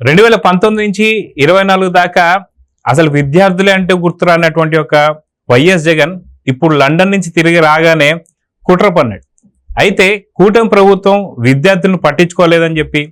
రెండు వేల పంతొమ్మిది నుంచి ఇరవై నాలుగు దాకా అసలు విద్యార్థులే అంటే గుర్తురానటువంటి ఒక వైఎస్ జగన్ ఇప్పుడు లండన్ నుంచి తిరిగి రాగానే కుట్ర పన్నాడు. అయితే కూటమి ప్రభుత్వం విద్యార్థులను పట్టించుకోలేదని చెప్పి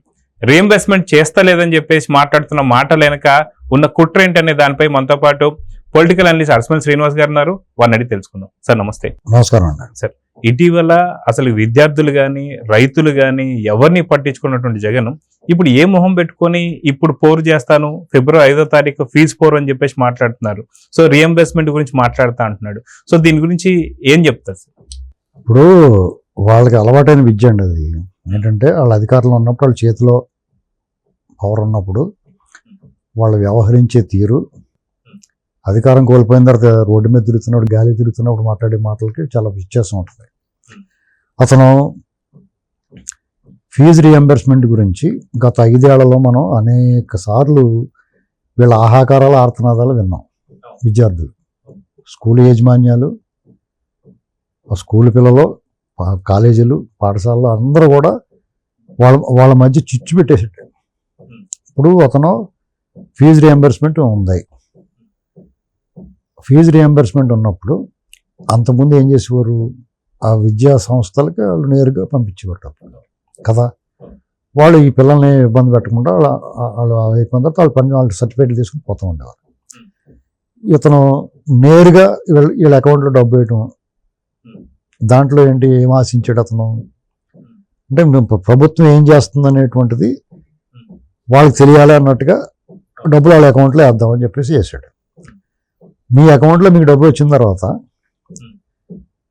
రీఎంబర్స్మెంట్ చేస్తలేదని చెప్పేసి మాట్లాడుతున్న మాటలు వెనుక ఉన్న కుట్ర ఏంటనే దానిపై మనతో పాటు పొలిటికల్ అనలిస్ట్ అర్స్మల్ శ్రీనివాస్ గారు ఉన్నారు వారిని అడిగి తెలుసుకుందాం. సార్ నమస్తే. నమస్కారం అండి. ఇటీవల అసలు విద్యార్థులు కానీ రైతులు కానీ ఎవరిని పట్టించుకున్నటువంటి జగన్ ఇప్పుడు ఏ మొహం పెట్టుకొని ఇప్పుడు పోరు చేస్తాను ఫిబ్రవరి ఐదో తారీఖు ఫీజు పోరు అని చెప్పేసి మాట్లాడుతున్నారు. సో రియంబర్స్మెంట్ గురించి మాట్లాడుతా అంటున్నాడు. సో దీని గురించి ఏం చెప్తారు సార్? ఇప్పుడు వాళ్ళకి అలవాటైన విద్య అండి అది. ఏంటంటే వాళ్ళ అధికారంలో ఉన్నప్పుడు వాళ్ళ చేతిలో పవర్ ఉన్నప్పుడు వాళ్ళు వ్యవహరించే తీరు అధికారం కోల్పోయిన తర్వాత రోడ్డు మీద తిరుగుతున్నప్పుడు గాలి తిరుగుతున్నప్పుడు మాట్లాడే మాటలకి చాలా వ్యత్యాసం ఉంటుంది. అతను ఫీజు రియంబర్స్మెంట్ గురించి గత ఐదేళ్ళలో మనం అనేక సార్లు వీళ్ళ ఆహాకారాల ఆర్తనాదాలు విన్నాం. విద్యార్థులు స్కూల్ యాజమాన్యాలు స్కూల్ పిల్లలు కాలేజీలు పాఠశాలలు అందరూ కూడా వాళ్ళ వాళ్ళ మధ్య చిచ్చు పెట్టేసాడు ఇప్పుడు అతను ఫీజు రియంబర్స్మెంట్ ఉంది. ఫీజు రియంబర్స్మెంట్ ఉన్నప్పుడు అంతకుముందు ఏం చేసేవారు? ఆ విద్యా సంస్థలకి వాళ్ళు నేరుగా పంపించేవారు అప్పుడు కదా? వాళ్ళు ఈ పిల్లల్ని ఇబ్బంది పెట్టకుండా వాళ్ళు అయిపోయిన తర్వాత వాళ్ళ పని వాళ్ళు సర్టిఫికేట్లు తీసుకుని పోతూ ఉండేవారు. ఇతను నేరుగా వీళ్ళ వీళ్ళ అకౌంట్లో డబ్బు వేయటం. దాంట్లో ఏంటి? ఏం ఆశించాడు అతను? అంటే మేము ప్రభుత్వం ఏం చేస్తుంది అనేటువంటిది వాళ్ళకి తెలియాలి అన్నట్టుగా డబ్బులు వాళ్ళ అకౌంట్లో వేద్దామని చెప్పేసి చేశాడు. మీ అకౌంట్లో మీకు డబ్బులు వచ్చిన తర్వాత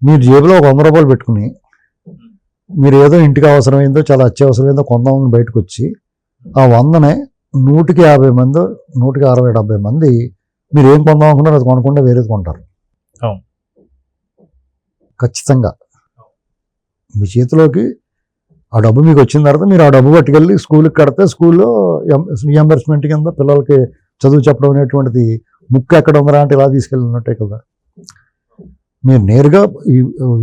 మీరు జేబులో ఒక వంద రూపాయలు పెట్టుకుని మీరు ఏదో ఇంటికి అవసరమైందో చాలా అత్యవసరమైందో కొందామని బయటకు వచ్చి ఆ వందనే నూటికి యాభై మంది నూటికి అరవై డెబ్బై మంది మీరు ఏం కొందాం అనుకున్నారో అది కొనకుండా వేరేది కొంటారు. ఖచ్చితంగా. మీ చేతిలోకి ఆ డబ్బు మీకు వచ్చిన తర్వాత మీరు ఆ డబ్బు పట్టుకెళ్ళి స్కూల్కి కడితే స్కూల్లో రియంబర్స్మెంట్ కింద పిల్లలకి చదువు చెప్పడం అనేటువంటిది ముక్కు ఎక్కడ ఉందరా అంటే ఇలా తీసుకెళ్ళినట్టే కదా. మీరు నేరుగా ఈ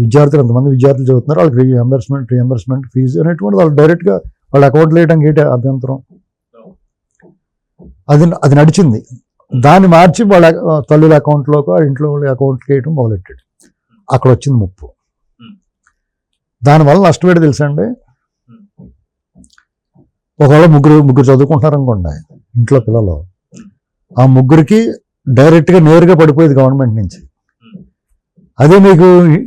విద్యార్థులు ఎంతమంది విద్యార్థులు చదువుతున్నారు వాళ్ళకి రీఎంబర్స్మెంట్ రీఎంబర్స్మెంట్ ఫీజు అనేటువంటి వాళ్ళు డైరెక్ట్గా వాళ్ళ అకౌంట్లో వేయడానికి ఏంటి అభ్యంతరం. అది అది నడిచింది. దాన్ని మార్చి వాళ్ళ తల్లుల అకౌంట్లోకి వాళ్ళ ఇంట్లో వాళ్ళ అకౌంట్కి వేయడం మొదలెట్టాడు. అక్కడ వచ్చింది ముప్పు. దానివల్ల నష్టం ఏంటి తెలుసండి ఒకవేళ ముగ్గురు ముగ్గురు చదువుకుంటున్నారు అనుకోండి ఇంట్లో పిల్లలు ఆ ముగ్గురికి డైరెక్ట్గా నేరుగా పడిపోయేది గవర్నమెంట్ నుంచి. అదే మీకు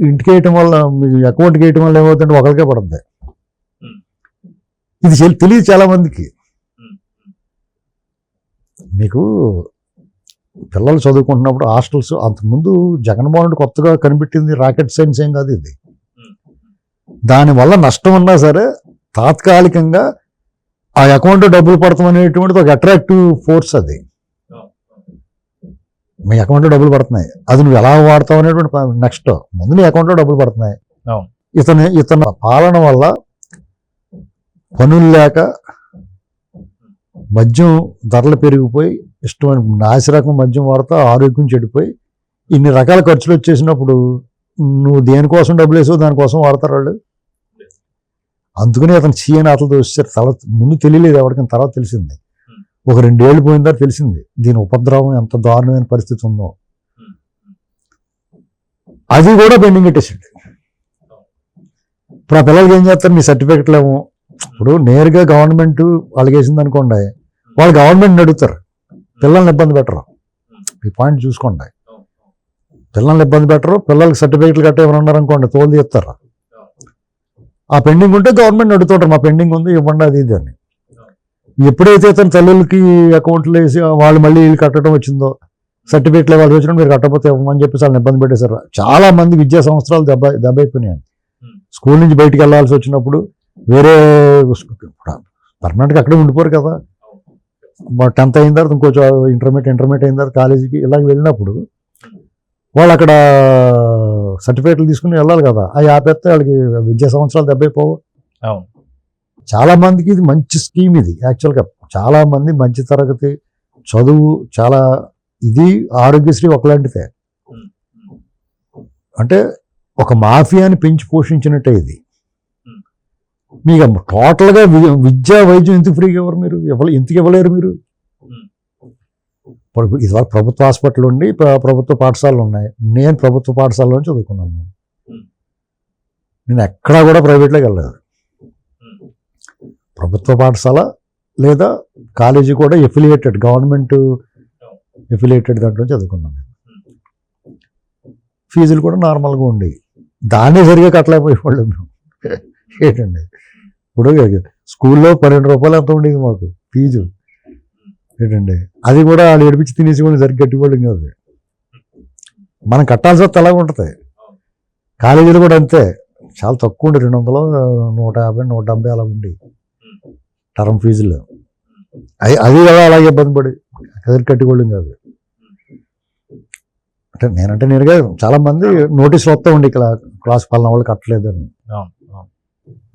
ఇంటికి వేయటం వల్ల మీకు అకౌంట్కి వేయటం వల్ల ఏమవుతుందంటే ఒకరికే పడుతుంది ఇది తెలియదు చాలా మందికి. మీకు పిల్లలు చదువుకుంటున్నప్పుడు హాస్టల్స్ అంతకుముందు జగన్మోహన్ రెడ్డి కొత్తగా కనిపెట్టింది రాకెట్ సైన్స్ ఏం కాదు ఇది. దానివల్ల నష్టం ఉన్నా సరే తాత్కాలికంగా ఆ అకౌంట్ డబ్బులు పడతాం అనేటువంటిది ఒక అట్రాక్టివ్ ఫోర్స్ అది. మీ అకౌంట్లో డబ్బులు పడుతున్నాయి. అది నువ్వు ఎలా వాడతావు అనేటువంటి నెక్స్ట్ ముందు నీ అకౌంట్లో డబ్బులు పడుతున్నాయి. ఇతని ఇతని పాలన వల్ల పనులు లేక మద్యం ధరలు పెరిగిపోయి ఇష్టమైన నాసిరకం మద్యం వాడతా ఆరోగ్యం చెడిపోయి ఇన్ని రకాల ఖర్చులు వచ్చేసినప్పుడు నువ్వు దేనికోసం డబ్బులు వేసావు దానికోసం వాడతారు వాళ్ళు? అందుకని అతను చీయని అతలు దోశారు తర్వాత ముందు తెలియలేదు ఎవరికైనా తర్వాత తెలిసింది. ఒక రెండేళ్ళు పోయిన తర్వాత తెలిసింది దీని ఉపద్రవం ఎంత దారుణమైన పరిస్థితి ఉందో. అది కూడా పెండింగ్ పెట్టేసాడు ఇప్పుడు ఆ పిల్లలకి ఏం చేస్తారు? మీ సర్టిఫికెట్లు ఏమో ఇప్పుడు నేరుగా గవర్నమెంట్ వాళ్ళకి వేసింది అనుకోండి వాళ్ళు గవర్నమెంట్ని అడుగుతారు. పిల్లల్ని ఇబ్బంది పెట్టరు. ఈ పాయింట్ చూసుకోండి. పిల్లల్ని ఇబ్బంది పెట్టరు. పిల్లలకి సర్టిఫికెట్లు గట్ట ఏమైనా ఉన్నారనుకోండి తోలు తీస్తారు. ఆ పెండింగ్ ఉంటే గవర్నమెంట్ అడుగుతుంటారు మా పెండింగ్ ఉంది ఇవ్వండి అది ఇది అని. ఎప్పుడైతే తన తల్లులకి అకౌంట్లు వేసి వాళ్ళు మళ్ళీ వీళ్ళు కట్టడం వచ్చిందో సర్టిఫికెట్లు వాళ్ళు వచ్చినా మీరు కట్టకపోతే ఇవ్వమని చెప్పేసి వాళ్ళని ఇబ్బంది పెట్టేశారు. చాలా మంది విద్యా సంవత్సరాలు దెబ్బ దెబ్బ అయిపోయినాయి స్కూల్ నుంచి బయటికి వెళ్ళాల్సి వచ్చినప్పుడు వేరే పర్మనెంట్గా అక్కడే ఉండిపోరు కదా. టెన్త్ అయిన తర్వాత ఇంకో ఇంటర్మీడియట్ ఇంటర్మీడియట్ అయిన తర్వాత కాలేజీకి ఇలాగ వెళ్ళినప్పుడు వాళ్ళు అక్కడ సర్టిఫికేట్లు తీసుకుని వెళ్ళాలి కదా. అవి ఆపేస్తే వాళ్ళకి విద్యా సంవత్సరాలు దెబ్బైపోవు. అవును. చాలామందికి ఇది మంచి స్కీమ్ ఇది. యాక్చువల్గా చాలామంది మంచి తరగతి చదువు చాలా ఇది ఆరోగ్యశ్రీ ఒకలాంటిదే. అంటే ఒక మాఫియాని పెంచి పోషించినట్టే ఇది. మీకు టోటల్గా విద్యా వైద్యం ఎందుకు ఫ్రీగా ఇవ్వరు మీరు? ఇవ్వలే ఎందుకు ఇవ్వలేరు మీరు? ఇప్పుడు ఇదివరకు ప్రభుత్వ హాస్పిటల్ ఉండి ప్రభుత్వ పాఠశాలలు ఉన్నాయి. నేను ప్రభుత్వ పాఠశాలలో చదువుకున్నాను. నేను ఎక్కడా కూడా ప్రైవేట్లోకి వెళ్ళలేదు. ప్రభుత్వ పాఠశాల లేదా కాలేజీ కూడా ఎఫిలియేటెడ్ గవర్నమెంట్ ఎఫిలియేటెడ్ దాంట్లో చదువుకున్నాను ఫీజులు కూడా నార్మల్గా ఉండేవి. దాన్నే సరిగా కట్టలేకపోయేవాళ్ళం మేము. ఏంటండి? ఇప్పుడు స్కూల్లో పన్నెండు రూపాయలు ఎంత ఉండేది మాకు? ఫీజు. ఏంటండి? అది కూడా వాళ్ళు ఏడిపించి తినేసి కూడా సరిగ్గా కట్టేవాళ్ళం కాదు. మనం కట్టాల్సి వస్తే అలాగే ఉంటుంది. కాలేజీలు కూడా అంతే. చాలా తక్కువ ఉండే రెండు వందలు నూట యాభై నూట డెబ్బై అలా ఉండేవి. టర్మ్ ఫీజులు. అది అది కదా అలాగే ఇబ్బంది పడి ఎదురు కట్టుకోవడం కాదు. అంటే నేనంటే నేనుగా చాలా మంది నోటీసులు వస్తూ ఉండి ఇక్కడ క్లాస్ పలానా వాళ్ళు కట్టలేదని.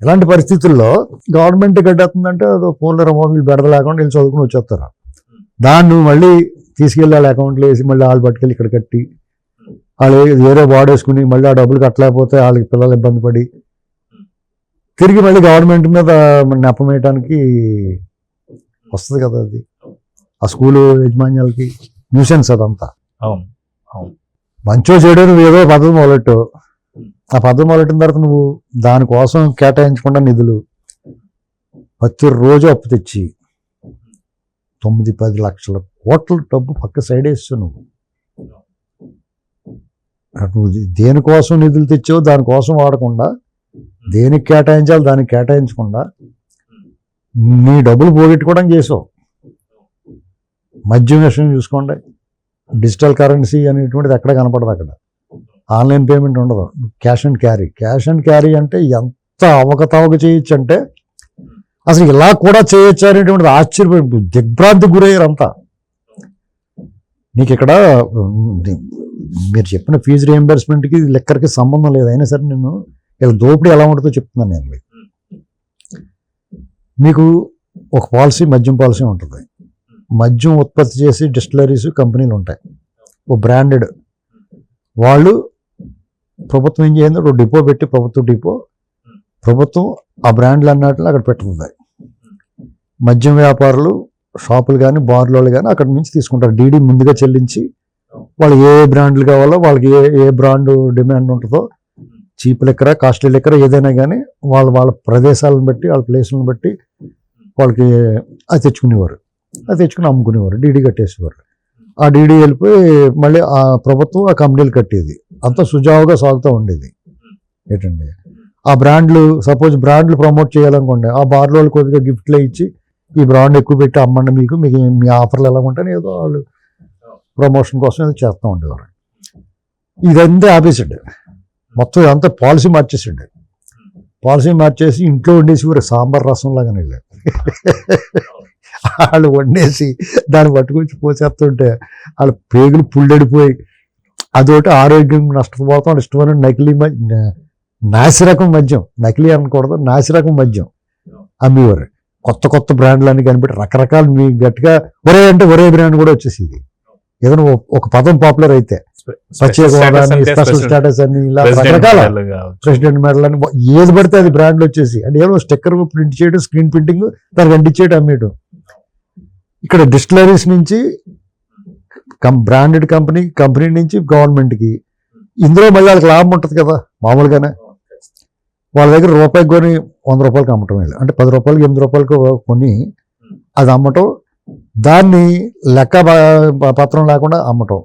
ఇలాంటి పరిస్థితుల్లో గవర్నమెంట్ గడ్డేస్తుందంటే అదో ఫోన్లో మొబైల్ బెడద లేకుండా వెళ్ళి చదువుకుని వచ్చేస్తారు. దాన్ని మళ్ళీ తీసుకెళ్ళి వాళ్ళ అకౌంట్లో వేసి మళ్ళీ వాళ్ళు పట్టుకెళ్ళి ఇక్కడ కట్టి వాళ్ళు వేరే వాడేసుకుని మళ్ళీ ఆ డబ్బులు కట్టలేకపోతే వాళ్ళకి పిల్లలు ఇబ్బంది పడి తిరిగి మళ్ళీ గవర్నమెంట్ మీద నెపం వేయడానికి వస్తుంది కదా అది. ఆ స్కూలు యజమాన్యాలకి న్యూసెన్స్ అదంతా. అవును మంచో చెడు నువ్వు ఏదో పద్ధతి మొదలెట్టు. ఆ పద్ధతి మొదలెట్టిన తర్వాత నువ్వు దానికోసం కేటాయించకుండా నిధులు. ప్రతి రోజు అప్పు తెచ్చి తొమ్మిది పది లక్షల కోట్ల డబ్బు పక్క సైడ్ వేస్తావు నువ్వు. నువ్వు దేనికోసం నిధులు తెచ్చావు దానికోసం వాడకుండా దేనికి కేటాయించాలి దానికి కేటాయించకుండా నీ డబ్బులు పోగొట్టుకోవడం చేసావు. మద్యం విషయం చూసుకోండి. డిజిటల్ కరెన్సీ అనేటువంటిది ఎక్కడ కనపడదు అక్కడ. ఆన్లైన్ పేమెంట్ ఉండదు. Cash and carry. Cash and carry అంటే ఎంత అవకతవక చేయొచ్చు అంటే అసలు ఇలా కూడా చేయొచ్చు అనేటువంటిది ఆశ్చర్యపోయి దిగ్భ్రాంతి గురయ్యారు అంతా. నీకు ఇక్కడ మీరు చెప్పిన ఫీజు రియంబర్స్మెంట్కి లెక్కర్కి సంబంధం లేదు. అయినా సరే నేను ఇలా దోపిడీ ఎలా ఉంటుందో చెప్తున్నాను నేను మీకు. మీకు ఒక పాలసీ మద్యం పాలసీ ఉంటుంది. మద్యం ఉత్పత్తి చేసి డిస్టిలరీస్ కంపెనీలు ఉంటాయి. ఓ బ్రాండెడ్. వాళ్ళు ప్రభుత్వం ఏం చేయందో ఒక డిపో పెట్టి ప్రభుత్వ డిపో ప్రభుత్వం ఆ బ్రాండ్లు అన్నట్లు అక్కడ పెట్టుతుంది మద్యం వ్యాపారులు షాపులు కానీ బార్లు కానీ అక్కడ నుంచి తీసుకుంటారు. డీడీ ముందుగా చెల్లించి వాళ్ళు ఏ బ్రాండ్లు కావాలో వాళ్ళకి ఏ ఏ బ్రాండ్ డిమాండ్ ఉంటుందో చీప్ లెక్కర కాస్ట్లీ లెక్కర ఏదైనా కానీ వాళ్ళ వాళ్ళ ప్రదేశాలను బట్టి వాళ్ళ ప్లేసులను బట్టి వాళ్ళకి అది తెచ్చుకునేవారు. అది తెచ్చుకుని అమ్ముకునేవారు డీడీ కట్టేసేవారు. ఆ డీడీ వెళ్ళిపోయి మళ్ళీ ఆ ప్రభుత్వం ఆ కంపెనీలు కట్టేది. అంతా సుజావుగా సాగుతూ ఉండేది. ఏంటండి? ఆ బ్రాండ్లు సపోజ్ బ్రాండ్లు ప్రమోట్ చేయాలనుకోండి ఆ బార్లో వాళ్ళు కొద్దిగా గిఫ్ట్లు ఇచ్చి ఈ బ్రాండ్ ఎక్కువ పెట్టి అమ్మండి మీకు మీకు మీ ఆఫర్లు ఎలా ఉంటాయని ఏదో వాళ్ళు ప్రమోషన్ కోసం ఏదో చేస్తూ ఉండేవారు. ఇదంతా ఆపేసాడు మొత్తం అంతా పాలసీ మార్చేసిండు. పాలసీ మార్చేసి ఇంట్లో వండేసి ఊరే సాంబార్ రసం లాగా వెళ్ళారు. వాళ్ళు వండేసి దాన్ని పట్టుకొచ్చి పోసేస్తుంటే వాళ్ళ పేగులు పుల్లడిపోయి అదొకటి ఆరోగ్యం నష్టపోతాం ఇష్టమైన నకిలీ నాసిరకం మద్యం. నకిలీ అనకూడదు నాసిరకం మద్యం. అమ్మేవారు. కొత్త కొత్త బ్రాండ్లు అన్ని కనిపెట్టి రకరకాల మీ గట్టిగా ఒరే అంటే ఒరే బ్రాండ్ కూడా వచ్చేసింది. ఏదైనా ఒక పదం పాపులర్ అయితే ప్రత్యేక స్పెషల్ స్టేటస్ అని ఇలా రకరకాల ప్రెసిడెంట్ మెడల్ అని ఏది పడితే అది బ్రాండ్లు వచ్చేసి. అంటే ఏదో స్టిక్కర్ ప్రింట్ చేయడం స్క్రీన్ ప్రింటింగ్ దానికి అంటించేయడం అమ్మేయడం. ఇక్కడ డిస్టిలరీస్ నుంచి బ్రాండెడ్ కంపెనీ కంపెనీ నుంచి గవర్నమెంట్కి ఇందులో మళ్ళీ వాళ్ళకి లాభం ఉంటుంది కదా మామూలుగానే. వాళ్ళ దగ్గర రూపాయికి కొని వంద రూపాయలకి అమ్మటం వీళ్ళు అంటే పది రూపాయలకి ఎనిమిది రూపాయలకి కొని అది అమ్మటం దాన్ని లెక్క పత్రం లేకుండా అమ్మటం.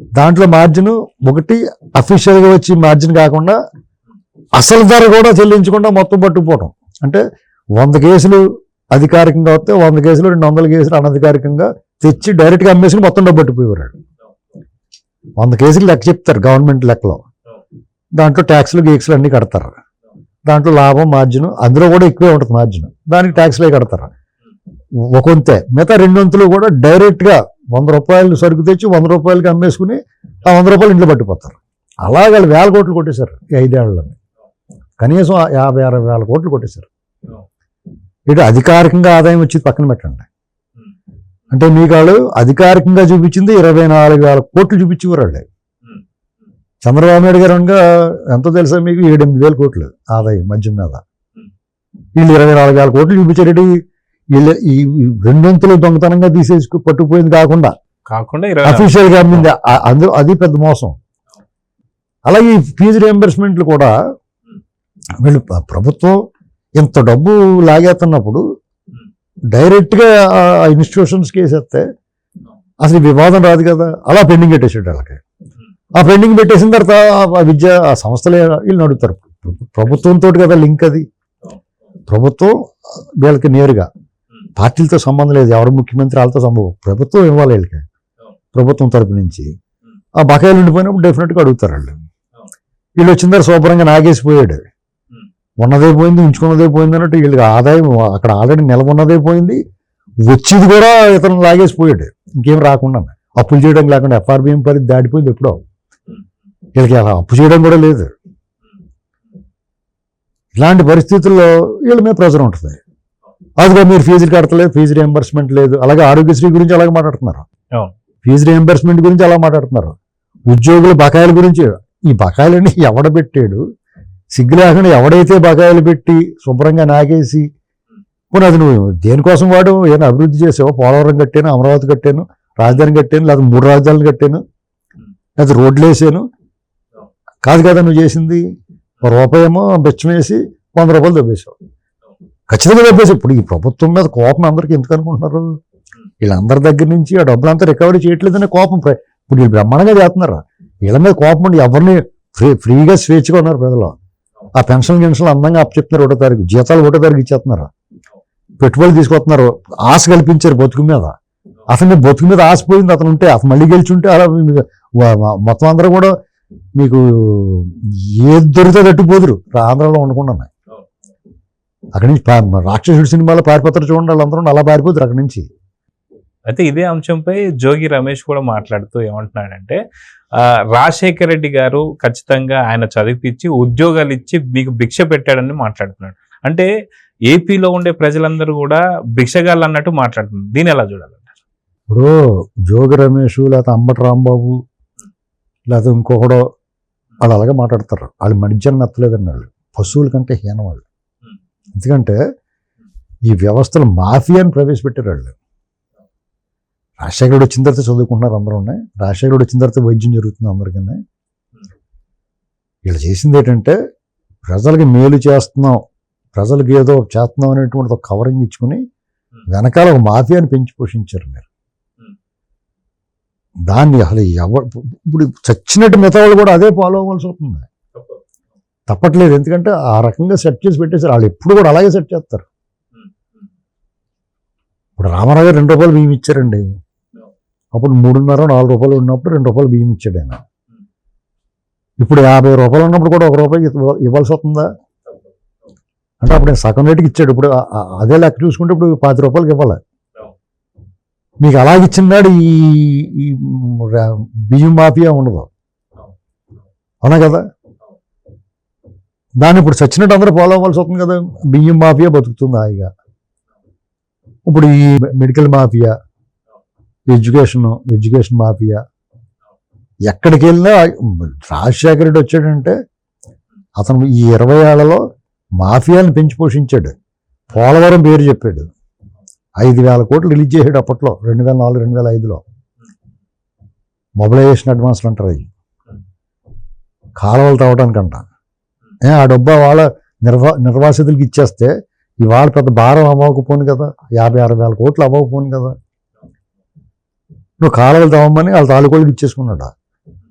దాంట్లో మార్జిన్ ఒకటి అఫీషియల్గా వచ్చి మార్జిన్ కాకుండా అసలు ధర కూడా చెల్లించకుండా మొత్తం పట్టుకుపోవడం అంటే వంద కేసులు అధికారికంగా వస్తే వంద కేసులు రెండు వందల కేసులు అనధికారికంగా తెచ్చి డైరెక్ట్గా అమ్మేసుకుని మొత్తం డబ్బు పట్టుకుపోయేవారు వంద కేసులు లెక్క చెప్తారు గవర్నమెంట్ లెక్కలో. దాంట్లో ట్యాక్స్లు గీక్స్లు అన్నీ కడతారు. దాంట్లో లాభం మార్జిన్ అందులో కూడా ఎక్కువే ఉంటుంది మార్జిన్ దానికి ట్యాక్స్లే కడతారు. ఒక వంతే మిగతా రెండు వంతులు కూడా డైరెక్ట్గా వంద రూపాయలు సరుకు తెచ్చి వంద రూపాయలకి అమ్మేసుకుని ఆ వంద రూపాయలు ఇంట్లో పట్టిపోతారు. అలాగే వాళ్ళు వేల కోట్లు కొట్టేశారు ఈ ఐదేళ్ళని కనీసం యాభై అరవై వేల కోట్లు కొట్టేశారు. ఇటు అధికారికంగా ఆదాయం వచ్చి పక్కన పెట్టండి. అంటే మీకు వాళ్ళు అధికారికంగా చూపించింది ఇరవై నాలుగు వేల కోట్లు చూపించేవారు వాళ్ళు. చంద్రబాబు నాయుడు గారు అనగా ఎంతో తెలుసా మీకు? ఏడెనిమిది వేల కోట్లు ఆదాయం మద్యం మీద. వీళ్ళు ఇరవై నాలుగు వేల కోట్లు చూపించారు వీళ్ళు ఈ రెండొంతులు దొంగతనంగా తీసేసి పట్టుకుపోయింది కాకుండా కాకుండా. అఫీషియల్గా అమ్మింది అందులో అది పెద్ద మోసం. అలాగే ఈ ఫీజు రియంబర్స్మెంట్లు కూడా వీళ్ళు ప్ర- ప్రభుత్వం ఇంత డబ్బు లాగేస్తున్నప్పుడు డైరెక్ట్గా ఆ ఇన్స్టిట్యూషన్స్ వేసేస్తే అసలు వివాదం రాదు కదా. అలా పెండింగ్ పెట్టేసాడు వాళ్ళకి. ఆ పెండింగ్ పెట్టేసిన తర్వాత ఆ విద్య ఆ సంస్థలే వీళ్ళు నడుపుతారు. ప్రభుత్వంతో కదా లింక్ అది. ప్రభుత్వం వీళ్ళకి నేరుగా పార్టీలతో సంబంధం లేదు. ఎవరు ముఖ్యమంత్రి వాళ్ళతో సంభవం ప్రభుత్వం ఇవ్వాలి వీళ్ళకి. ప్రభుత్వం తరపు నుంచి. ఆ బకాయిలు ఉండిపోయినప్పుడు డెఫినెట్గా అడుగుతారు వాళ్ళు. వీళ్ళు వచ్చిన తర్వాత శుభ్రంగా నాగేసిపోయాడు ఉన్నదే పోయింది ఉంచుకున్నదే పోయింది అన్నట్టు వీళ్ళకి ఆదాయం అక్కడ ఆల్రెడీ నెల ఉన్నదే పోయింది. వచ్చేది కూడా ఇతను లాగేసిపోయాడు ఇంకేం రాకుండా అప్పులు చేయడం లేకుండా ఎఫ్ఆర్బిఎం పరిధి దాటిపోయింది ఎప్పుడో. వీళ్ళకి అలా అప్పు చేయడం కూడా లేదు. ఇలాంటి పరిస్థితుల్లో వీళ్ళ మీద ప్రెజర్ ఉంటుంది. అదిగా మీరు ఫీజులు కడతలేదు ఫీజు రియంబర్స్మెంట్ లేదు. అలాగే ఆరోగ్యశ్రీ గురించి అలాగే మాట్లాడుతున్నారు. ఫీజు రియంబర్స్మెంట్ గురించి అలా మాట్లాడుతున్నారు. ఉద్యోగుల బకాయిల గురించి ఈ బకాయిలని ఎవడ పెట్టాడు? సిగ్గు లేకుండా ఎవడైతే బకాయిలు పెట్టి శుభ్రంగా నాగేసి పోనీ అది నువ్వు దేనికోసం వాడు? ఏమైనా అభివృద్ధి చేసావో? పోలవరం కట్టాను అమరావతి కట్టాను రాజధాని కట్టాను లేదా మూడు రాజధానులు కట్టాను లేదా రోడ్లు వేసాను. కాదు కదా నువ్వు చేసింది? ఒక రూపాయి ఏమో బెచ్చం వేసి వంద రూపాయలు దొబ్బేసావు ఖచ్చితంగా చెప్పేసి ఇప్పుడు ఈ ప్రభుత్వం మీద కోపం అందరికీ ఎందుకు అనుకుంటున్నారు? వీళ్ళందరి దగ్గర నుంచి ఆ డబ్బులంతా రికవరీ చేయట్లేదనే కోపం ఇప్పుడు వీళ్ళు బ్రహ్మాండంగా చేస్తున్నారు? వీళ్ళ మీద కోపం ఉండి ఎవరిని ఫ్రీ ఫ్రీగా స్వేచ్ఛగా ఉన్నారు ప్రజలు. ఆ పెన్షన్ గిన్షన్లు అందంగా అప్పచెప్తున్నారు ఒకటో తారీఖు జీతాలు ఒకటో తారీఖు ఇచ్చేస్తున్నారు. పెట్టుబడులు తీసుకొస్తున్నారు ఆశ కల్పించారు బతుకు మీద. అతని బతుకు మీద ఆశ పోయింది అతను ఉంటే అతను మళ్ళీ గెలిచి ఉంటే అలా మీ- మొత్తం అందరూ కూడా మీకు ఏది దొరికితే తట్టుపోదురు ఆంధ్రాలో ఉండకుండా అక్కడి నుంచి రాక్షసుడి సినిమాలో పారిపోతారు చూడండి వాళ్ళందరూ అలా పారిపోతారు అక్కడి నుంచి. అయితే ఇదే అంశంపై జోగి రమేష్ కూడా మాట్లాడుతూ ఏమంటున్నాడంటే రాజశేఖర రెడ్డి గారు ఖచ్చితంగా ఆయన చదివిపించి ఉద్యోగాలు ఇచ్చి మీకు భిక్ష పెట్టాడని మాట్లాడుతున్నాడు. అంటే ఏపీలో ఉండే ప్రజలందరూ కూడా భిక్షగాళ్ళు అన్నట్టు మాట్లాడుతున్నారు. దీని ఎలా చూడాలంటారు? ఇప్పుడు జోగి రమేష్ లేకపోతే అంబటి రాంబాబు లేకపోతే ఇంకొకడో వాళ్ళు అలాగే మాట్లాడతారు. వాళ్ళు మధ్యాహ్నం నచ్చలేదండి వాళ్ళు. పశువుల కంటే హీనం వాళ్ళు ఎందుకంటే ఈ వ్యవస్థలు మాఫియాని ప్రవేశపెట్టారు వాళ్ళు. రాజశేఖరుడు వచ్చిన తర్వాత చదువుకుంటున్నారు అందరూ ఉన్నాయి రాజశేఖరుడు వచ్చిన తర్వాత వైద్యం జరుగుతుంది అందరికీ వీళ్ళు చేసింది ఏంటంటే ప్రజలకి మేలు చేస్తున్నాం ప్రజలకు ఏదో చేస్తున్నాం అనేటువంటి ఒక కవరింగ్ ఇచ్చుకుని వెనకాల ఒక మాఫియాని పెంచి పోషించారు మీరు. దాన్ని అసలు ఎవరు ఇప్పుడు చచ్చినట్టు మిగతా వాళ్ళు కూడా అదే ఫాలో అవ్వాల్సి అవుతుంది తప్పట్లేదు. ఎందుకంటే ఆ రకంగా సెట్ చేసి పెట్టేశారు. వాళ్ళు ఎప్పుడు కూడా అలాగే సెట్ చేస్తారు. ఇప్పుడు రామారావు గారు రెండు రూపాయలు బియ్యం ఇచ్చారండి. అప్పుడు మూడున్నర నాలుగు రూపాయలు ఉన్నప్పుడు రెండు రూపాయలు బియ్యం ఇచ్చాడు ఆయన. ఇప్పుడు యాభై రూపాయలు ఉన్నప్పుడు కూడా ఒక రూపాయి ఇవ్వ- ఇవ్వాల్సి వస్తుందా? అంటే అప్పుడు సగం రేటుకి ఇచ్చాడు. ఇప్పుడు అదే లెక్క చూసుకుంటే ఇప్పుడు పాతి రూపాయలకి ఇవ్వాలి? మీకు అలాగ ఇచ్చినాడు ఈ బియ్యం మాఫియా ఉండదు. అవునా కదా? దాన్ని ఇప్పుడు చచ్చినట్టు అందరూ ఫాలో అవ్వాల్సి వస్తుంది కదా. బియ్యం మాఫియా బతుకుతుంది హాయిగా. ఇప్పుడు ఈ medical mafia education education mafia ఎక్కడికి వెళ్ళినా రాజశేఖర రెడ్డి వచ్చాడంటే అతను ఈ ఇరవై ఏళ్ళలో మాఫియాని పెంచి పోషించాడు. పోలవరం పేరు చెప్పాడు. ఐదు వేల కోట్లు రిలీజ్ చేసాడు అప్పట్లో రెండు వేల నాలుగు రెండు వేల ఐదులో. మొబిలైజేషన్ అడ్వాన్స్లు అంటారు అవి కాలువలు తవ్వడానికంట. ఆ డబ్బా వాళ్ళ నిర్వా నిర్వాసితులకి ఇచ్చేస్తే ఇవాళ పెద్ద భారం అవ్వకపోను కదా. యాభై అరవై వేల కోట్లు అవ్వకపోను కదా. నువ్వు కాలువలు తవ్వమని వాళ్ళ తాలూకోళ్ళకి ఇచ్చేసుకున్నాడు?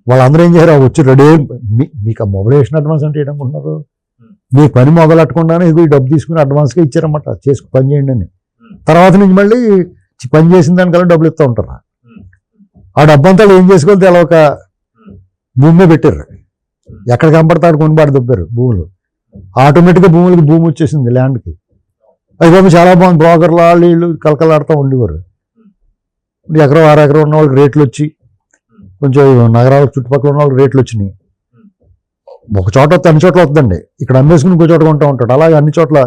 వాళ్ళందరూ ఏం చేశారు? ఆ వచ్చి రెడీ మీకు ఆ మొబిలైజేషన్ అడ్వాన్స్ అంటే ఏంటనుకుంటున్నారు మీ పని మొదలెట్టకుండానే ఇది డబ్బు తీసుకుని అడ్వాన్స్గా ఇచ్చారన్నమాట. చేసుకు పని చేయండి అని. తర్వాత నుంచి మళ్ళీ పని చేసిన దానికల్లా డబ్బులు ఇస్తూ ఉంటారు? ఆ డబ్బు అంతా వాళ్ళు ఏం చేసుకోవాలి తెలవక భూమి పెట్టారు ఎక్కడ కనపడతాడు కొనుబాటు దొబ్బారు భూములు. ఆటోమేటిక్గా భూములకి భూమి వచ్చేసింది ల్యాండ్కి అది చాలా బాగుంది. బ్రోకర్లు వాళ్ళు వీళ్ళు కలకలాడుతూ ఉండేవారు. ఇప్పుడు ఎకరం అర ఎకరం ఉన్న వాళ్ళకి రేట్లు వచ్చి కొంచెం నగరాల చుట్టుపక్కల ఉన్న వాళ్ళకి రేట్లు వచ్చినాయి. ఒక చోట వస్తే అన్ని చోట్ల వస్తుందండి. ఇక్కడ అమ్మేసుకుని ఇంకో చోట కొంటూ ఉంటాడు. అలాగే అన్ని చోట్ల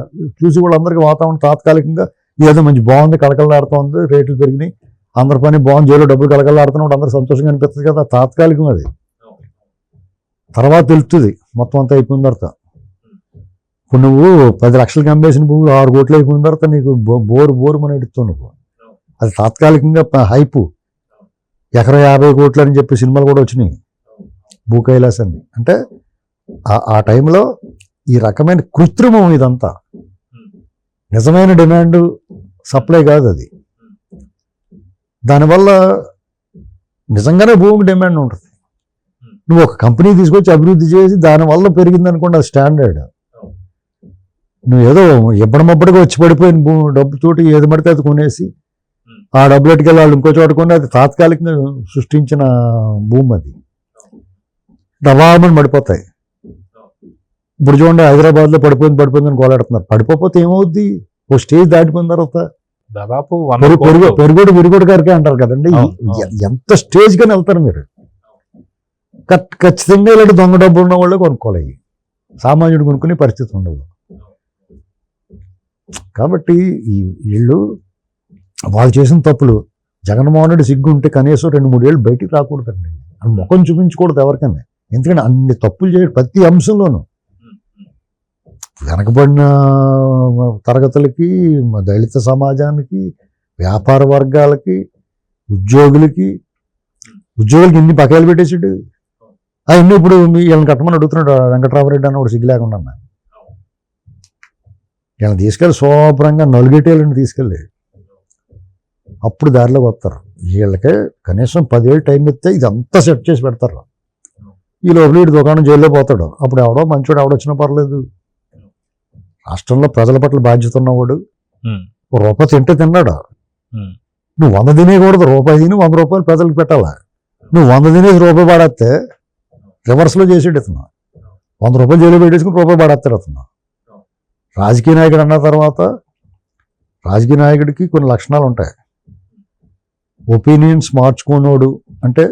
చూసి వాళ్ళందరికీ వాతావరణం తాత్కాలికంగా ఏదో మంచి బాగుంది కలకలాడుతోంది రేట్లు పెరిగినాయి. అందరి పని బాగుంది జైలు డబ్బులు కలకలాడుతున్నప్పుడు అందరూ సంతోషంగా అనిపిస్తుంది కదా. తాత్కాలికం అది. తర్వాత తెలుస్తుంది మొత్తం అంతా అయిపోయిన తర్వాత. ఇప్పుడు నువ్వు పది లక్షలకి అమ్మేసిన పువ్వు ఆరు కోట్లు అయిపోయిన తర్వాత నీకు బో- బోరు బోరు మన ఎడుతావు నువ్వు. అది తాత్కాలికంగా హైపు. ఎకర యాభై కోట్లు అని చెప్పి సినిమాలు కూడా వచ్చినాయి. భూ కైలాసాన్ని. అంటే ఆ- ఆ టైంలో ఈ రకమైన కృత్రిమం ఇదంతా. నిజమైన డిమాండ్ సప్లై కాదు అది. దానివల్ల నిజంగానే భూమికి డిమాండ్ ఉంటుంది. నువ్వు ఒక కంపెనీ తీసుకొచ్చి అభివృద్ధి చేసి దానివల్ల పెరిగింది అనుకోండి అది స్టాండర్డ్. నువ్వు ఏదో ఎప్పటిమప్పటిగా వచ్చి పడిపోయిన భూ డబ్బుతోటి ఏది పడితే అది కొనేసి ఆ డబ్బులు ఎట్టుకెళ్ళి వాళ్ళు ఇంకో చోట కొని అది తాత్కాలికంగా సృష్టించిన భూమి అది. డబామని పడిపోతాయి ఇప్పుడు చూడండి హైదరాబాద్లో పడిపోయింది పడిపోయింది అని గోలాడుతున్నారు. పడిపోతే ఏమవుద్ది? ఓ స్టేజ్ దాటిపోయిన తర్వాత దాదాపు వంద పెరుగు పెరుగు కోట్లు. పెరుగుడు విరుగుడు గారికి అంటారు కదండి. ఎంత స్టేజ్ కానీ వెళ్తారు మీరు. ఖచ్చితంగా ఇలాంటి దొంగ డబ్బు ఉన్న వాళ్ళే కొనుక్కోవాలి. సామాన్యుడు కొనుక్కునే పరిస్థితి ఉండదు. కాబట్టి ఈ వీళ్ళు వాళ్ళు చేసిన తప్పులు జగన్మోహన్ రెడ్డి సిగ్గు ఉంటే కనీసం రెండు మూడేళ్ళు బయటికి రాకూడదండి. అని ముఖం చూపించకూడదు ఎవరికైనా. ఎందుకంటే అన్ని తప్పులు చేయడం ప్రతి అంశంలోనూ వెనకబడిన తరగతులకి దళిత సమాజానికి వ్యాపార వర్గాలకి ఉద్యోగులకి ఉద్యోగులకి ఎన్ని పకాయలు పెట్టేసాడు. అవన్నీ ఇప్పుడు వీళ్ళని కట్టమని అడుగుతున్నాడు వెంకటరామరెడ్డి అన్న కూడా సిగ్గు లేకుండా అన్న. వీళ్ళని తీసుకెళ్ళి శుభ్రంగా నలుగెట్టేయాలని తీసుకెళ్ళి అప్పుడు దారిలోకి వస్తారు వీళ్ళకే కనీసం పదేళ్ళు టైం ఇస్తే ఇదంతా సెట్ చేసి పెడతారు. ఈ లోపల వీడి దుకాణం జైల్లో పోతాడు. అప్పుడు ఎవడో మంచోడు ఎవడొచ్చినా పర్లేదు. రాష్ట్రంలో ప్రజల పట్ల బాధ్యత ఉన్నవాడు. రూపాయి తింటే తిన్నాడు? నువ్వు వంద తినేయకూడదు. రూపాయి తిని వంద రూపాయలు ప్రజలకు పెట్టాలా? నువ్వు వంద తినేసి రూపాయి పడేస్తే రివర్స్లో చేసేడు ఇతను. వంద రూపాయలు జైలు పెట్టేసుకుని రూపాయి పడేస్తాడు అతను. రాజకీయ నాయకుడు అన్న తర్వాత రాజకీయ నాయకుడికి కొన్ని లక్షణాలు ఉంటాయి. ఒపీనియన్స్ మార్చుకున్నోడు అంటే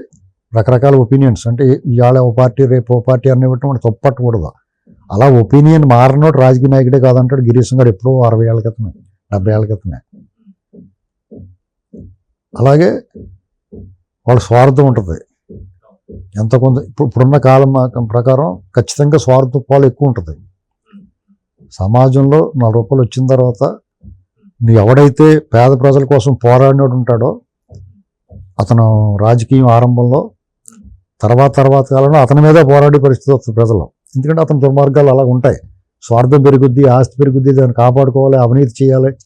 రకరకాల ఒపీనియన్స్ అంటే ఇవాళ ఓ పార్టీ రేపు ఓ పార్టీ అన్ని పెట్టడం వాడు తప్పు అలా ఒపీనియన్ మారినోడు రాజకీయ నాయకుడే కాదంటాడు గిరీశం గారు ఎప్పుడో అరవై ఏళ్ళ క్రితమే డెబ్బై ఏళ్ళ క్రితమే. అలాగే వాళ్ళ స్వార్థం ఉంటుంది. ఎంత కొంత ఇప్పుడు ఇప్పుడున్న కాలం మా- ప్రకారం ఖచ్చితంగా స్వార్థ పాలు ఎక్కువ ఉంటుంది. సమాజంలో నాలుగు రూపాయలు వచ్చిన తర్వాత నువ్వు ఎవడైతే పేద ప్రజల కోసం పోరాడినోడు ఉంటాడో అతను రాజకీయం ఆరంభంలో తర్వాత తర్వాత కాలంలో అతని మీదే పోరాడే పరిస్థితి వస్తుంది ప్రజలు ఎందుకంటే అతని దుర్మార్గాలు అలా ఉంటాయి. స్వార్థం పెరుగుద్ది ఆస్తి పెరుగుద్ది దాన్ని కాపాడుకోవాలి అవినీతి చేయాలి.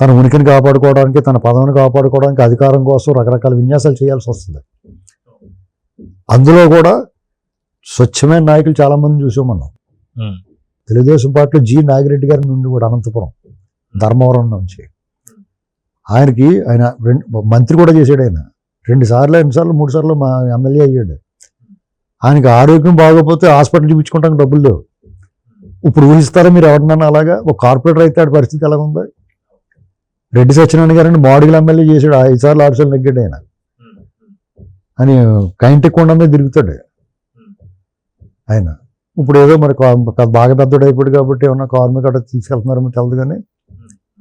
తన ఉనికిని కాపాడుకోవడానికి తన పదవిని కాపాడుకోవడానికి అధికారం కోసం రకరకాల విన్యాసాలు చేయాల్సి వస్తుంది. అందులో కూడా స్వచ్ఛమైన నాయకులు చాలా మంది చూసాం మనం. తెలుగుదేశం పార్టీలో జి. నాగిరెడ్డి గారి నుండి కూడా అనంతపురం ధర్మవరం నుంచి. ఆయనకి ఆయన రెండు మంత్రి కూడా చేశాడు ఆయన. రెండు సార్లు ఎన్ని సార్లు మూడు సార్లు మా ఎమ్మెల్యే అయ్యాడు. ఆయనకి ఆరోగ్యం బాగోకపోతే హాస్పిటల్ చూపించుకోవడానికి డబ్బులు లేవు. ఇప్పుడు ఊహిస్తారా మీరు ఎవరినన్నా అలాగా? ఒక కార్పొరేటర్ అయితే ఆడి పరిస్థితి ఎలా ఉంది రెడ్డి సత్యనారాయణ గారిని మాడుగుల ఎమ్మెల్యే చేశాడు. ఐదు సార్లు ఆరు సార్లు నెగ్గాడు ఆయన. అని కైంటిక్ కొండ తిరుగుతాడు. ఆయన. ఇప్పుడు ఏదో మరి బాగా పెద్దోడు అయిపోయాడు కాబట్టి ఏమన్నా కార్మిక అక్కడ తీసుకెళ్తున్నారో తెలదు కానీ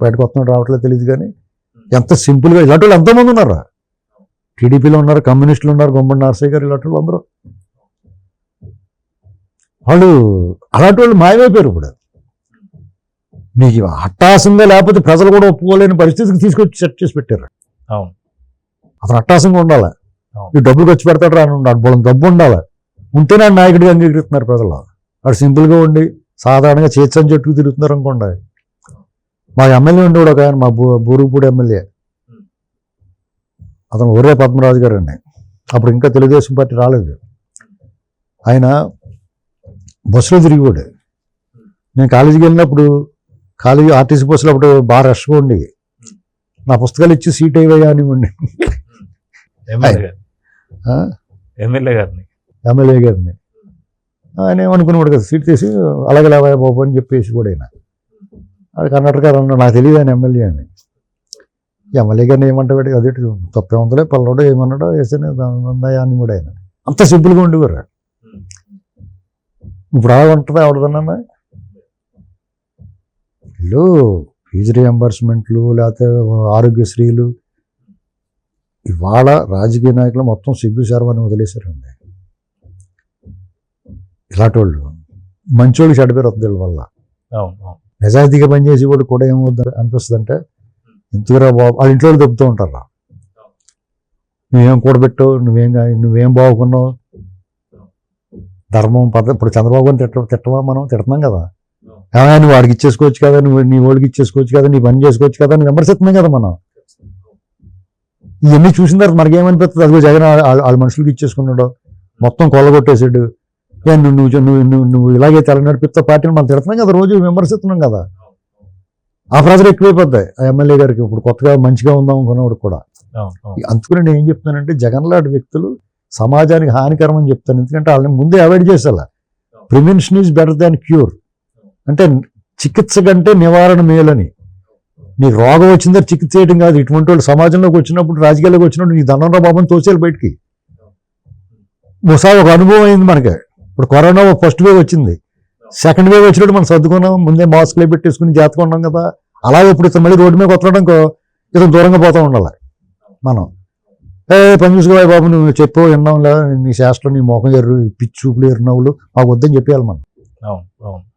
బయటకు వస్తున్నాడు రావట్లేదు తెలియదు కానీ ఎంత సింపుల్గా ఇలాంటి వాళ్ళు ఎంతోమంది ఉన్నారు? టీడీపీలో ఉన్నారు కమ్యూనిస్టులు ఉన్నారు గుమ్మడి నరసయ్య గారు ఇలాంటి వాళ్ళు అందరూ. వాళ్ళు అలాంటి వాళ్ళు మాయమైపోయారు ఇప్పుడు. నీకు అట్టాసంగా లేకపోతే ప్రజలు కూడా ఒప్పుకోలేని పరిస్థితికి తీసుకొచ్చి సెట్ చేసి పెట్టారు. అవును. అతను అట్టాసంగా ఉండాలి? డబ్బులు ఖర్చు పెడతాడు రాను ఉండాలి బోలం డబ్బు ఉండాలి. ఉంటేనే ఆయన నాయకుడిగా అంగీకరిస్తున్నారు ప్రజలు. వాడు సింపుల్గా ఉండి సాధారణంగా చేర్చని చెట్టుకు తిరుగుతున్నారు అనుకోండి. మా ఎమ్మెల్యే ఉండేవాడు ఒక ఆయన మా బూ బూరుగుపూడి ఎమ్మెల్యే. అతను ఒరే పద్మరాజు గారు అండి. అప్పుడు ఇంకా తెలుగుదేశం పార్టీ రాలేదు. ఆయన బస్సులో తిరిగిపోడు నేను కాలేజీకి వెళ్ళినప్పుడు కాలేజీ ఆర్టీసీ బస్సులు అప్పుడు బాగా రష్గా ఉండేవి నా పుస్తకాలు ఇచ్చి సీట్ అయ్యాయా అని ఉండి. ఎమ్మెల్యే గారిని. ఎమ్మెల్యే గారిని. ఆయన ఏమనుకున్నాడు కదా సీట్ తీసి అలాగే లేవా బాబు అని చెప్పేసి కూడా ఆయన అది కర్ణాటక గారు అన్నాడు నాకు తెలియదు ఆయన ఎమ్మెల్యే అని. ఎమ్మెల్యే గారిని ఏమంటాడు అదే తప్పే ఉందలే పల్లోడు ఏమన్నాడో వేసాను ఉందాయా అని కూడా ఆయన. అంత సింపుల్గా ఉండేవారు ఇప్పుడు అలా ఉంటుందా ఎవడదన్నా వీళ్ళు ఫీజు రియంబర్స్మెంట్లు లేకపోతే ఆరోగ్యశ్రీలు ఇవాళ రాజకీయ నాయకులు మొత్తం సిగ్గు శర్మని వదిలేశారండి. ఇలాంటి వాళ్ళు మంచోళ్ళకి చెడ్డ పేరు వస్తుంది వీళ్ళ వల్ల. నిజాయితీగా పనిచేసి కూడా కూడా ఏమవుతుంది అనిపిస్తుంది అంటే ఎందుకురా బాబు వాళ్ళ ఇంట్లో వాళ్ళు చెప్తూ ఉంటారు నువ్వేం కూడబెట్టు నువ్వేం నువ్వేం బాగుకున్నావు? ధర్మం పద్ధ ఇప్పుడు చంద్రబాబు గారిని తిట్ట తిట్టమా మనం? తిడుతున్నాం కదా. ఏమైనా నువ్వు వాడికి ఇచ్చేసుకోవచ్చు కదా నువ్వు నీ వాళ్ళకి ఇచ్చేసుకోవచ్చు కదా నీ పని చేసుకోవచ్చు కదా అని విమర్శిస్తున్నాం కదా మనం. ఇవన్నీ చూసిన తర్వాత మనకేమనిపిస్తుంది? అదిగో జగన్ వాళ్ళ- మనుషులకి ఇచ్చేసుకున్నాడు మొత్తం కొల్లగొట్టేసాడు నువ్వు నువ్వు నువ్వు నువ్వు ఇలాగే తెల నడిపిస్తా పార్టీని మనం తిడుతున్నాం కదా రోజు విమర్శిస్తున్నాం కదా. ఆ ప్రెజర్ ఎక్కువైపోద్ది ఆ ఎమ్మెల్యే గారికి ఇప్పుడు కొత్తగా మంచిగా ఉందాం అనుకున్నవాడు కూడా. అందుకని నేను ఏం చెప్తానంటే జగన్ లాంటి వ్యక్తులు సమాజానికి హానికరం అని చెప్తాను. ఎందుకంటే వాళ్ళని ముందే అవాయిడ్ చేసేలా. Prevention is better than cure. అంటే చికిత్స కంటే నివారణ మేలని. నీకు రోగం వచ్చిందో చికిత్స చేయడం కాదు. ఇటువంటి వాళ్ళు సమాజంలోకి వచ్చినప్పుడు రాజకీయాల్లోకి వచ్చినప్పుడు నీ దండంలో బాబుని తోసేయాలి బయటికి. ఒకసారి ఒక అనుభవం అయింది మనకి. ఇప్పుడు కరోనా ఫస్ట్ వేవ్ వచ్చింది. సెకండ్ వేవ్ వచ్చినప్పుడు మనం సర్దుకున్నాం. ముందే మాస్క్లు పెట్టేసుకుని జాతకం ఉన్నాం కదా. అలాగే ఇప్పుడు ఇతను మళ్ళీ రోడ్డు మీద కొత్తడం ఇతను దూరంగా పోతూ ఉండాలి. మనం. ఏ పని చూసుకోవాలి బాబు నువ్వు చెప్పు విన్నాంలే నీ శాస్త్రం నీ మొఖం ఎర్రు పిచ్చి చూపులు ఎర్రు నవ్వులు మాకు వద్దని చెప్పేయాలి మనం. అవును అవును.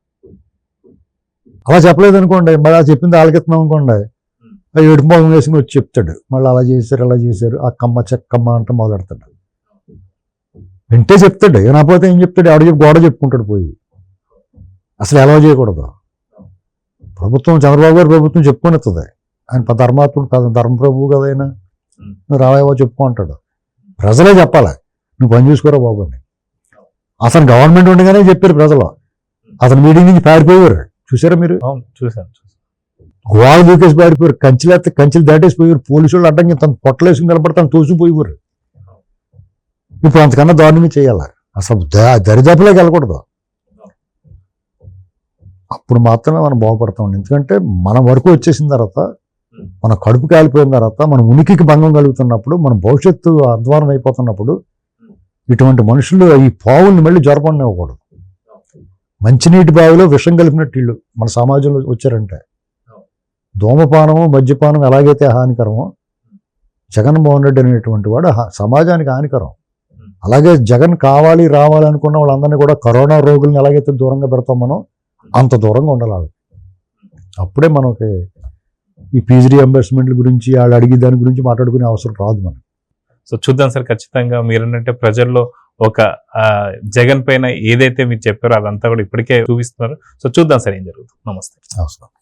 అలా చెప్పలేదు అనుకోండి మళ్ళీ అలా చెప్పింది ఆలకెత్తున్నాం అనుకోండి ఆ ఏడుపు మొహం వేసుకుని వచ్చి చెప్తాడు. మళ్ళీ అలా చేశారు అలా చేశారు అక్కమ్మ చెక్కమ్మ అంటే మొదలెడతాడు. వింటే చెప్తాడు వినకపోతే ఏం చెప్తాడు? ఆడ చెప్పి గోడ చెప్పుకుంటాడు పోయి. అసలు ఎలా చేయకూడదు? ప్రభుత్వం చంద్రబాబు గారు ప్రభుత్వం చెప్పుకొనిస్తుంది ఆయన ధర్మాత్ముడు పెద్ద ధర్మప్రభువు కదా ఆయన. నువ్వు రావేవో చెప్పుకో అంటాడు. ప్రజలే చెప్పాలి నువ్వు పని చూసుకోరా బాబు అని. అతను గవర్నమెంట్ ఉండగానే చెప్పారు ప్రజలు. అతను మీటింగ్ నుంచి పారిపోయారు చూసారా మీరు? అవును చూశాను గోడ దూకేసి పారిపోయారు కంచెలు ఎత్తే కంచెలు దాటేసిపోయారు. పోలీసు వాళ్ళు అడ్డంగా తను పొట్టలేసుకుని నిలబడి తను తోసిపోయేవారు. ఇప్పుడు అంతకన్నా దారుణంగా చేయాలి? అసలు దరిదాపులోకి వెళ్ళకూడదు. అప్పుడు మాత్రమే మనం బాగుపడతాం. ఎందుకంటే మన వరకు వచ్చేసిన తర్వాత మన కడుపు కాలిపోయిన తర్వాత మన ఉనికికి భంగం కలుగుతున్నప్పుడు మన భవిష్యత్తు అధ్వానం అయిపోతున్నప్పుడు ఇటువంటి మనుషులు ఈ పావుల్ని మళ్ళీ జరపనివ్వకూడదు. మంచినీటి బావిలో విషం కలిపినట్టు వీళ్ళు మన సమాజంలో వచ్చారంటే. ధూమపానము మద్యపానం ఎలాగైతే హానికరమో జగన్మోహన్ రెడ్డి అనేటువంటి వాడు సమాజానికి హానికరం. అలాగే జగన్ కావాలి రావాలి అనుకున్న వాళ్ళందరినీ కూడా కరోనా రోగుల్ని ఎలాగైతే దూరంగా పెడతాం మనం అంత దూరంగా ఉండాలి వాళ్ళకి. అప్పుడే మనకి ఈ పీజీ రియంబర్స్మెంట్ల గురించి వాళ్ళు అడిగే దాని గురించి మాట్లాడుకునే అవసరం రాదు మనం సో చూద్దాం సార్ ఖచ్చితంగా మీరన్నట్టే ప్రజల్లో ఒక ఆ, జగన్ పైన ఏదైతే మీరు చెప్పారో అదంతా కూడా ఇప్పటికే చూపిస్తున్నారు. సో చూద్దాం సార్ ఏం జరుగుతుంది. నమస్తే. నమస్కారం.